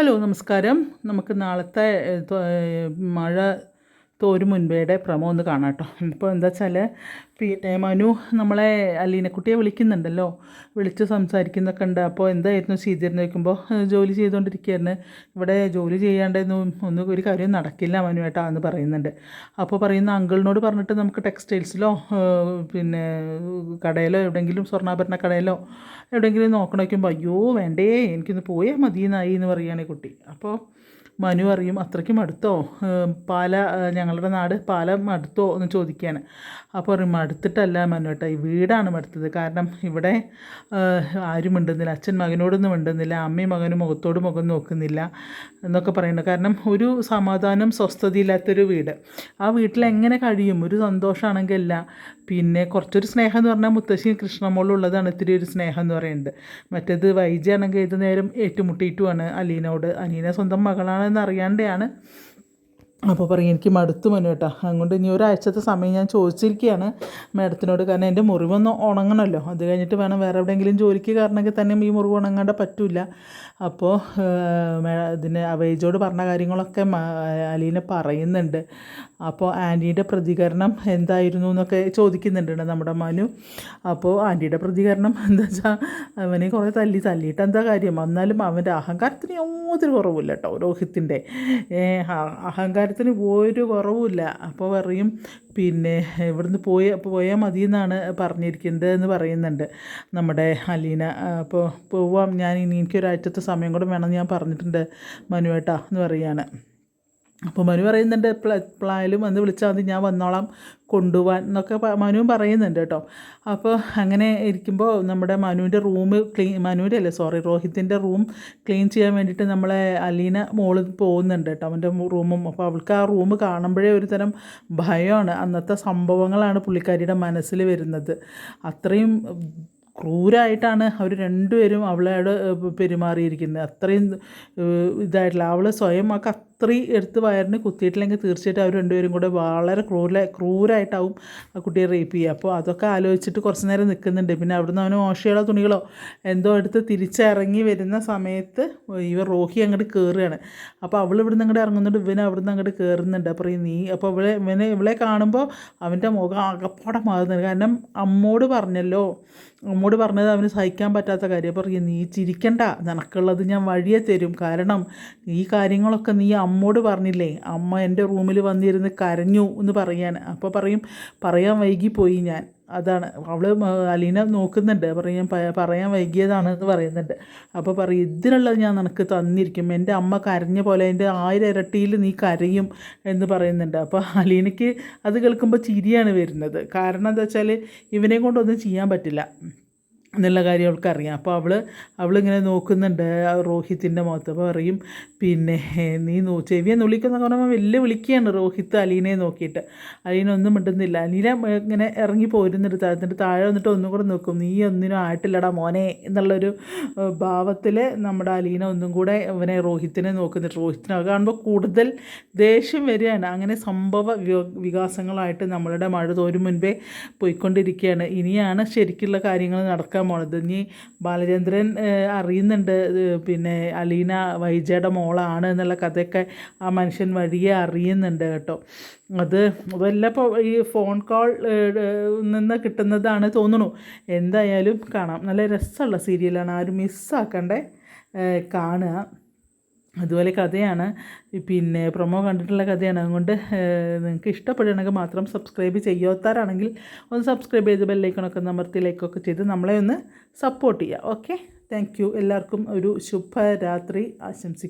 Hello നമസ്കാരം. നമുക്ക് നാളത്തെ മഴ തോരും മുൻപേടെ പ്രമോ ഒന്ന് കാണാം കേട്ടോ ഇപ്പോൾ എന്താ വെച്ചാൽ പിന്നെ മനു നമ്മളെ അലീനക്കുട്ടിയെ വിളിക്കുന്നുണ്ടല്ലോ. വിളിച്ച് സംസാരിക്കുന്നൊക്കെ ഉണ്ട്. അപ്പോൾ എന്തായിരുന്നു ചെയ്തിരുന്നു ചോദിക്കുമ്പോൾ "ഏഹ്, ജോലി ചെയ്തുകൊണ്ടിരിക്കുകയായിരുന്നു ഇവിടെ ജോലി ചെയ്യാണ്ടെന്നും ഒന്നും ഒരു കാര്യം നടക്കില്ല മനു എന്ന് പറയുന്നുണ്ട്. അപ്പോൾ പറയുന്ന അങ്കിളിനോട് പറഞ്ഞിട്ട് നമുക്ക് ടെക്സ്റ്റൈൽസിലോ പിന്നെ കടയിലോ എവിടെയെങ്കിലും സ്വർണാഭരണ കടയിലോ എവിടെയെങ്കിലും നോക്കണം അയ്യോ വേണ്ടേ എനിക്കൊന്ന് പോയാൽ മതിയെന്നായി എന്ന് പറയുകയാണ് കുട്ടി. അപ്പോൾ മനു അറിയും അത്രയ്ക്ക് മടുത്തോ? പാല ഞങ്ങളുടെ നാട് പാല മടുത്തോ എന്ന് ചോദിക്കുകയാണ്. അപ്പോൾ പറയും മടുത്തിട്ടല്ല മനു ഏട്ടാ ഈ വീടാണ് മടുത്തത്. കാരണം ഇവിടെ ആരും മിണ്ടുന്നില്ല അച്ഛൻ മകനോടൊന്നും മിണ്ടുന്നില്ല അമ്മയും മകനും മുഖത്തോട് മുഖം നോക്കുന്നില്ല എന്നൊക്കെ പറയുന്നു. കാരണം ഒരു സമാധാനം സ്വസ്ഥതയില്ലാത്തൊരു വീട്. ആ വീട്ടിൽ എങ്ങനെ കഴിയും? ഒരു സന്തോഷമാണെങ്കിൽ അല്ല. പിന്നെ കുറച്ചൊരു സ്നേഹം എന്ന് പറഞ്ഞാൽ മുത്തശ്ശി കൃഷ്ണമോളുള്ളതാണ് ഇത്തിരി ഒരു സ്നേഹം എന്ന് പറയുന്നത്. മറ്റേത് വൈജയാണെങ്കിൽ ഏത് നേരം ഏറ്റുമുട്ടിയിട്ടുമാണ് അലീനോട്. അലീന സ്വന്തം മകളാണെന്ന് അറിയാണ്ടെയാണ്. അപ്പോൾ പറയും എനിക്ക് മടുത്തു മനു കേട്ടോ. അതുകൊണ്ട് ഇനി ഒരാഴ്ചത്തെ സമയം ഞാൻ ചോദിച്ചിരിക്കുകയാണ് മാഡത്തിനോട്. കാരണം എന്റെ മുറിവൊന്ന് ഉണങ്ങണമല്ലോ. അത് കഴിഞ്ഞിട്ട് വേണം വേറെ എവിടെയെങ്കിലും ജോലിക്ക് കാരണമെങ്കിൽ തന്നെ ഈ മുറിവ് ഉണങ്ങാണ്ട് പറ്റില്ല അപ്പോൾ ഇതിന് അവൈജോട് പറഞ്ഞ കാര്യങ്ങളൊക്കെ അലീന പറയുന്നുണ്ട്. അപ്പോൾ ആന്റിയുടെ പ്രതികരണം എന്തായിരുന്നു എന്നൊക്കെ ചോദിക്കുന്നുണ്ട് നമ്മുടെ മനു. അപ്പോൾ ആന്റിയുടെ പ്രതികരണം എന്താ വെച്ചാൽ അവനെ കുറേ തല്ലി തല്ലിയിട്ട് എന്താ കാര്യം? എന്നാലും അവന്റെ അഹങ്കാരത്തിന് യാതൊരു കുറവില്ല കേട്ടോ രോഹിത്തിന്റെ അഹങ്കാരത്തിന് ഒരു കുറവുമില്ല. അപ്പോൾ പറയും പിന്നെ ഇവിടുന്ന് പോയ പോയാൽ മതി എന്നാണ് പറഞ്ഞിരിക്കുന്നത് എന്ന് പറയുന്നുണ്ട് നമ്മുടെ അലീന. അപ്പോൾ പോവാം ഞാൻ ഇനി എനിക്കൊരാഴ്ചത്തെ സമയം കൂടെ വേണമെന്ന് ഞാൻ പറഞ്ഞിട്ടുണ്ട് മനുവേട്ടാ എന്ന് പറയാണ്. അപ്പോൾ മനു പറയുന്നുണ്ട് എപ്പോഴ എപ്പോഴായാലും വന്ന് വിളിച്ചാൽ മതി ഞാൻ വന്നോളാം കൊണ്ടുപോകാൻ എന്നൊക്കെ മനുവും പറയുന്നുണ്ട് കേട്ടോ. അപ്പോൾ അങ്ങനെ ഇരിക്കുമ്പോൾ നമ്മുടെ മനുവിന്റെ റൂം ക്ലീൻ മനുവിന്റെ അല്ലേ സോറി രോഹിത്തിന്റെ റൂം ക്ലീൻ ചെയ്യാൻ വേണ്ടിയിട്ട് നമ്മളെ അലീന മോൾ പോകുന്നുണ്ട് കേട്ടോ അവന്റെ റൂമും. അപ്പോൾ അവൾക്ക് ആ റൂം കാണുമ്പോഴേ ഒരു തരം ഭയമാണ്. അന്നത്തെ സംഭവങ്ങളാണ് പുള്ളിക്കാരിയുടെ മനസ്സിൽ വരുന്നത്. അത്രയും ക്രൂരായിട്ടാണ് അവർ രണ്ടുപേരും അവളോട് പെരുമാറിയിരിക്കുന്നത്. അത്രയും ഇതായിട്ടില്ല അവൾ സ്വയം ആ കത്രി എടുത്ത് വയറിന് കുത്തിയിട്ടില്ലെങ്കിൽ തീർച്ചയായിട്ടും അവർ രണ്ടുപേരും കൂടെ വളരെ ക്രൂര ക്രൂരായിട്ടാവും ആ കുട്ടിയെ റേപ്പ് ചെയ്യുക. അപ്പോൾ അതൊക്കെ ആലോചിച്ചിട്ട് കുറച്ച് നേരം നിൽക്കുന്നുണ്ട്. പിന്നെ അവിടുന്ന് അവന് മോശയുള്ള തുണികളോ എന്തോ എടുത്ത് തിരിച്ചിറങ്ങി വരുന്ന സമയത്ത് ഇവർ റോഹി അങ്ങോട്ട് കയറുകയാണ്. അപ്പോൾ അവൾ ഇവിടുന്ന് അങ്ങോട്ട് ഇറങ്ങുന്നുണ്ട്. ഇവൻ അവിടുന്ന് അങ്ങോട്ട് കയറുന്നുണ്ട്. അപ്പോൾ നീ അപ്പോൾ ഇവളെ ഇവനെ ഇവളെ കാണുമ്പോൾ അവന്റെ മുഖം ആകപ്പാടെ മാറുന്നുണ്ട്. കാരണം അമ്മോട് പറഞ്ഞല്ലോ അമ്മോട് പറഞ്ഞത് അവന് സഹിക്കാൻ പറ്റാത്ത കാര്യം. പറയും നീ ചിരിക്കണ്ട. നിനക്കുള്ളത് ഞാൻ വഴിയെ തരും. കാരണം ഈ കാര്യങ്ങളൊക്കെ നീ അമ്മോട് പറഞ്ഞില്ലേ? അമ്മ എന്റെ റൂമിൽ വന്നിരുന്ന് കരഞ്ഞു എന്ന് പറയാൻ. അപ്പോൾ പറയും പറയാൻ വൈകിപ്പോയി ഞാൻ. അതാണ്. അവൾ അലീന നോക്കുന്നുണ്ട്. പറയും പറയാൻ വൈകിയതാണ് എന്ന് പറയുന്നുണ്ട്. അപ്പോൾ പറയും ഇതിനുള്ളത് ഞാൻ നിനക്ക് തന്നിരിക്കും. എന്റെ അമ്മ കരഞ്ഞ പോലെ എന്റെ ആയിരം ഇരട്ടിയിൽ നീ കരയും എന്ന് പറയുന്നുണ്ട്. അപ്പോൾ അലീനയ്ക്ക് അത് കേൾക്കുമ്പോൾ ചിരിയാണ് വരുന്നത്. കാരണം എന്താ വെച്ചാൽ ഇവനെ കൊണ്ടൊന്നും ചെയ്യാൻ പറ്റില്ല. എന്നുള്ള കാര്യം അവൾക്കറിയാം. അപ്പോൾ അവൾ അവളിങ്ങനെ നോക്കുന്നുണ്ട്. ആ രോഹിത്തിന്റെ മുഖത്ത്. അപ്പോൾ പറയും പിന്നെ നീ നോ ചെവിയെ നുള്ളിക്കുന്നൊക്കെ പറയുമ്പോൾ വലിയ വിളിക്കുകയാണ് രോഹിത്ത് അലീനയെ നോക്കിയിട്ട്. അലീന ഒന്നും മിണ്ടുന്നില്ല. അലീന ഇങ്ങനെ ഇറങ്ങി പോരുന്നുണ്ട്. താഴത്തിന്റെ താഴെ വന്നിട്ട് ഒന്നും കൂടെ നോക്കും. നീ ഒന്നിനും ആയിട്ടില്ലടാ മോനെ എന്നുള്ളൊരു ഭാവത്തിൽ നമ്മുടെ അലീന ഒന്നും കൂടെ ഇവനെ രോഹിത്തിനെ നോക്കുന്നുണ്ട്. രോഹിത്തിനെ അത് കാണുമ്പോൾ കൂടുതൽ ദേഷ്യം വരികയാണ്. അങ്ങനെ സംഭവ വികാസങ്ങളായിട്ട് നമ്മളുടെ മഴ തോരും മുൻപേ പോയിക്കൊണ്ടിരിക്കുകയാണ്. ഇനിയാണ് ശരിക്കുള്ള കാര്യങ്ങൾ നടക്കാൻ മോളത്. ഇനി ബാലചന്ദ്രൻ അറിയുന്നുണ്ട് പിന്നെ അലീന വൈജയുടെ മോളാണ് എന്നുള്ള കഥയൊക്കെ ആ മനുഷ്യൻ വഴിയെ അറിയുന്നുണ്ട് കേട്ടോ. അത് അതെല്ലാം ഇപ്പോൾ ഈ ഫോൺ കോൾ നിന്ന് കിട്ടുന്നതാണ് തോന്നുന്നു എന്തായാലും കാണാം. നല്ല രസമുള്ള സീരിയലാണ്. ആരും മിസ്സാക്കണ്ടേ കാണുക. അതുപോലെ കഥയാണ്. പിന്നെ പ്രൊമോ കണ്ടിട്ടുള്ള കഥയാണ്. അതുകൊണ്ട് നിങ്ങൾക്ക് ഇഷ്ടപ്പെടുകയാണെങ്കിൽ മാത്രം സബ്സ്ക്രൈബ് ചെയ്യാത്തവരാണെങ്കിൽ ഒന്ന് സബ്സ്ക്രൈബ് ചെയ്ത് ബെല്ലൈക്കണൊക്കെ നമർത്തി ലൈക്കൊക്കെ ചെയ്ത് നമ്മളെ ഒന്ന് സപ്പോർട്ട് ചെയ്യുക. ഓക്കെ? താങ്ക് എല്ലാവർക്കും ഒരു ശുഭരാത്രി. ആശംസിക്കുന്നു.